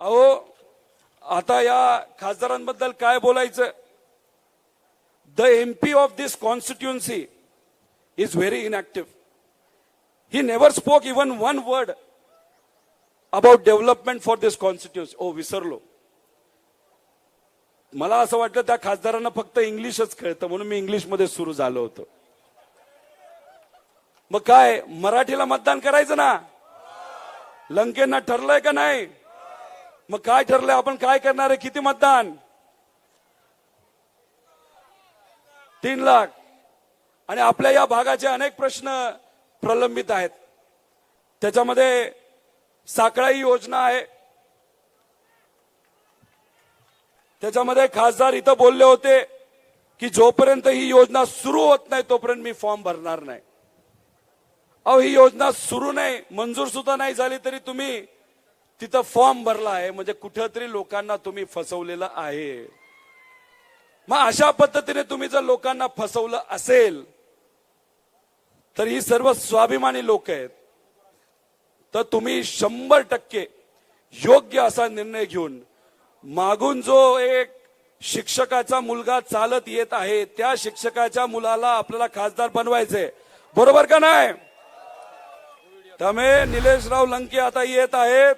अहो आता या खासदारांबद्दल काय बोलायचं? The MP of this constituency is very inactive he never spoke even one word about development for this constituency ओ विसरलो. मला असं वाटलं त्या खासदारांना फक्त इंग्लिशच कळतं म्हणून मी इंग्लिशमध्ये सुरू झालो होतो. मग काय मराठीला मतदान करायचं ना? लंकेंना ठरलंय का नाही? मग काय ठरलंय आपण काय करणार आहे? किती मतदान? तीन लाख. आणि आपल्या या भागाचे अनेक प्रश्न प्रलंबित आहेत. त्याच्यामध्ये साकळाई योजना आहे. त्याच्यामध्ये खासदार इथं बोलले होते की जोपर्यंत ही योजना सुरू होत नाही तोपर्यंत मी फॉर्म भरणार नाही. अहो ही योजना सुरू नाही मंजूर सुद्धा नाही झाली तरी तुम्ही तिथं फॉर्म भरला आहे म्हणजे कुठंतरी लोकांना तुम्ही फसवलेलं आहे. मग अशा पद्धतीने तुम्ही जर लोकांना फसवलं असेल तर ही सर्व स्वाभिमानी लोक आहेत. तर तुम्ही शंभर टक्के योग्य असा निर्णय घेऊन मागून जो एक शिक्षकाचा मुलगा चालत येत आहे त्या शिक्षकाच्या मुलाला आपल्याला खासदार बनवायचंय. बरोबर का नाही? त्यामुळे निलेशराव लंके आता येत आहेत.